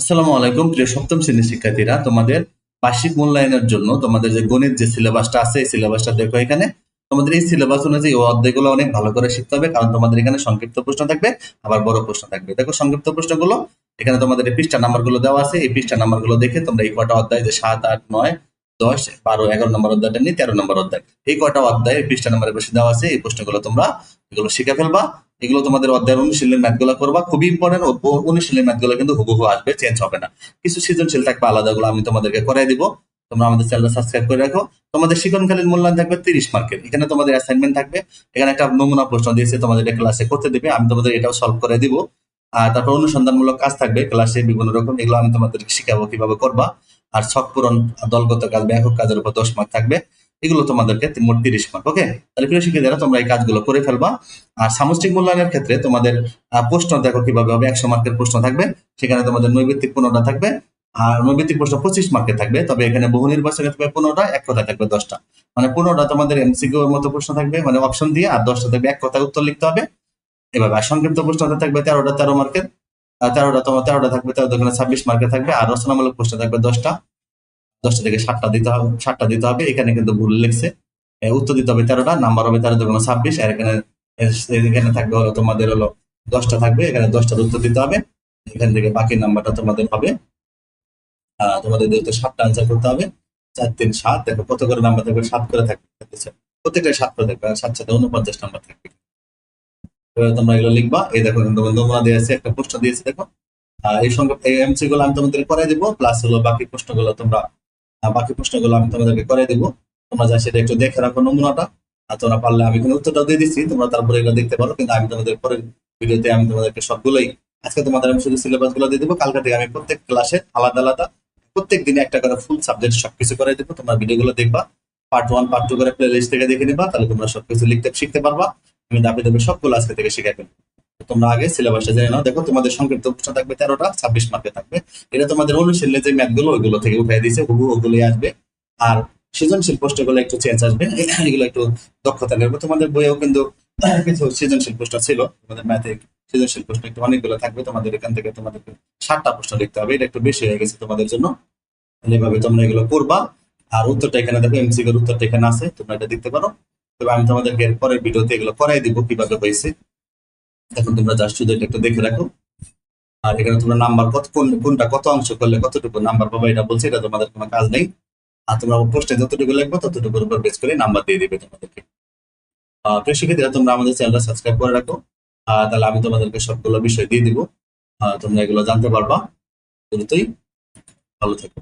আসসালামু আলাইকুম, প্রিয় সপ্তম শ্রেণির শিক্ষার্থীরা। তোমাদের বার্ষিক মূল্যায়নের জন্য তোমাদের যে গণিত যে সিলেবাসটা আছে, এই সিলেবাসটা দেখো এখানে। তোমাদের এই সিলেবাস অনুযায়ী অধ্যায়গুলো অনেক ভালো করে শিখতে হবে, কারণ তোমাদের এখানে সংক্ষিপ্ত প্রশ্ন থাকবে, আবার বড় প্রশ্ন থাকবে। দেখো সংক্ষিপ্ত প্রশ্নগুলো, এখানে তোমাদের এই পৃষ্ঠা নাম্বারগুলো দেওয়া আছে। এই পৃষ্ঠা নাম্বারগুলো দেখে তোমরা এই কটা অধ্যায়, যে সাত, আট, নয়, দশ, বারো, এগারো নম্বর অধ্যায়টা নিয়ে তেরো নম্বর অধ্যায়, এই কটা অধ্যায় পৃষ্ঠা নাম্বারের বেশি দেওয়া আছে। এই প্রশ্নগুলো তোমরা এগুলো শিখে ফেলবা। এগুলো তোমাদের অধ্যায়ের অনুশীলনের ম্যাথগুলো করবা। খুবই ইম্পর্টেন্ট অনুশীলনের ম্যাথগুলো কিন্তু হুবহু আসবে চেঞ্জ হবে না। কিছু সৃজনশীল থাকবে আলাদাগুলো আমি তোমাদেরকে করাই দিব। তোমরা আমাদের চ্যানেলটা সাবস্ক্রাইব করে রাখো। তোমাদের শিক্ষণকালীন মূল্যায়ন থাকবে তিরিশ মার্কের এখানে তোমাদের অ্যাসাইনমেন্ট থাকবে। এখানে একটা নমুনা প্রশ্ন দিয়েছে, তোমাদের ক্লাসে করতে দেবে। আমি তোমাদের এটাও সলভ করে দিব। আর তারপর অনুসন্ধানমূলক কাজ থাকবে ক্লাসে বিভিন্ন রকম এগুলো আমি তোমাদেরকে শিখাবো কীভাবে করবা। আর ছক পূরণ, দলগত কাজ বা একক কাজের উপর দশ মার্ক থাকবে। এগুলো তোমাদেরকে মোট তিরিশ মার্ক ওকে তাহলে প্রিয় শিক্ষার্থীরা, তোমরা এই কাজগুলো করে ফেলবা। আর সামষ্টিক মূল্যায়নের ক্ষেত্রে তোমাদের প্রশ্ন দেখো কীভাবে হবে, একশো মার্কের প্রশ্ন থাকবে, সেখানে তোমাদের নৈবিত্তিক পনেরোটা থাকবে। আর নৈবিত্তিক প্রশ্ন পঁচিশ মার্কের থাকবে, তবে এখানে বহু নির্বাচনে থাকবে পনেরোটা, এক কথা থাকবে দশটা। মানে পনেরোটা তোমাদের এমসিকিউ এর মতো প্রশ্ন থাকবে মানে অপশন দিয়ে, আর দশটা থাকবে এক কথা উত্তর লিখতে হবে। এভাবে আর সংক্ষিপ্ত প্রশ্ন থাকবে তেরোটা, তেরো মার্কের তেরোটা তোমার, তেরোটা থাকবে তেরো ছাব্বিশ মার্কের থাকবে, আর রচনামূলক প্রশ্ন থাকবে দশটা। দশটা থেকে সাতটা দিতে হবে, সাতটা দিতে হবে। এখানে কিন্তু ভুল লিখছে। উত্তর দিতে হবে তেরোটা, নাম্বার হবে তেরো দোকানে ছাব্বিশ, আর এখানে এখানে থাকবে হলো তোমাদের হলো দশটা থাকবে, এখানে দশটার উত্তর দিতে হবে। এখান থেকে বাকি নাম্বারটা তোমাদের হবে। তোমাদের যেহেতু সাতটা আনসার করতে হবে, চার, তিন, সাত, দেখো কত করে নাম্বার থাকবে? সাত করে থাকবে প্রত্যেকটা সাত করে থাকবে সাত সাথে উনপঞ্চাশ নাম্বার থাকবে। তোমরা এগুলো লিখবা। এই দেখো তোমার নমুনা দিয়ে আছে, একটা প্রশ্ন দিয়েছে, দেখো। এই সঙ্গে এই এমসি গুলো আমি তোমাদের করে দিব প্লাস হলো বাকি প্রশ্নগুলো তোমরা বাকি প্রশ্নগুলো আমি তোমাদেরকে করে দেবো। তোমরা যা সেটা একটু দেখে রাখো নমুনাটা। আর তোমরা পারলে আমি কিন্তু উত্তরটা দিয়ে দিচ্ছি। তোমরা তারপরে এগুলো দেখতে পারো। কিন্তু আমি তোমাদের পরের ভিডিওতে আমি তোমাদেরকে সবগুলোই আজকে তোমাদের আমি শুধু সিলেবাসগুলো দিয়ে দেবো। কালকে থেকে আমি প্রত্যেক ক্লাসে আলাদা আলাদা, প্রত্যেক দিনে একটা করে ফুল সাবজেক্ট সবকিছু করে দেবো। তোমরা ভিডিওগুলো দেখবা। পার্ট ওয়ান পার্ট টু করে প্লে লিস্ট থেকে দেখে নিবা। তাহলে তোমরা সবকিছু লিখতে শিখতে পারবা। আমি দাবি দেবে সবগুলো আজকে থেকে শিখে ফেলব। তোমরা আগে সিলেবাসটা জেনে নাও। দেখো, তোমাদের সংক্ষিপ্ত প্রশ্ন থাকবে তেরোটা, ছাব্বিশ মার্কে থাকবে। এটা তোমাদের অনুশীলনে যে ম্যাথগুলো, ওইগুলো থেকে উঠাই দিয়েছে হুবু ওগুলোই আসবে। আর সৃজনশীল প্রশ্নগুলো একটু চেঞ্জ আসবে, এগুলো একটু দক্ষতা নেবে। তোমাদের বইয়েও কিন্তু কিছু সৃজনশীল প্রশ্ন ছিল। তোমাদের ম্যাথে সৃজনশীল প্রশ্ন একটু অনেকগুলো থাকবে। তোমাদের এখান থেকে তোমাদের ষাটটা প্রশ্ন লিখতে হবে। এটা একটু বেশি হয়ে গেছে তোমাদের জন্য। এভাবে তোমরা এগুলো করবা আর উত্তরটা এখানে দেখো এমসিকের উত্তরটা এখানে আছে, তোমরা এটা দেখতে পারো। তবে আমি তোমাদেরকে পরের ভিডিওতে এগুলো করাই দিব কীভাবে হয়েছে। এখন তোমরা জাস্ট শুধু এটা একটু দেখে রাখো। আর এখানে তোমরা নাম্বার কত, কোন- কোনটা কত অংশ করলে কতটুকু নাম্বার পাবে, এটা বলছে, এটা তোমাদের কোনো কাজ নেই। আর তোমরা পোস্টে যতটুকু লিখবে ততটুকুর উপর বেস করে নাম্বার দিয়ে দিবে তোমাদেরকে। প্রিয় তোমরা আমাদের চ্যানেলটা সাবস্ক্রাইব করে রাখো। তাহলে আমি তোমাদেরকে সবগুলো বিষয় দিয়ে দিব। তোমরা এগুলো জানতে পারবা। দ্রুতই ভালো থেকো।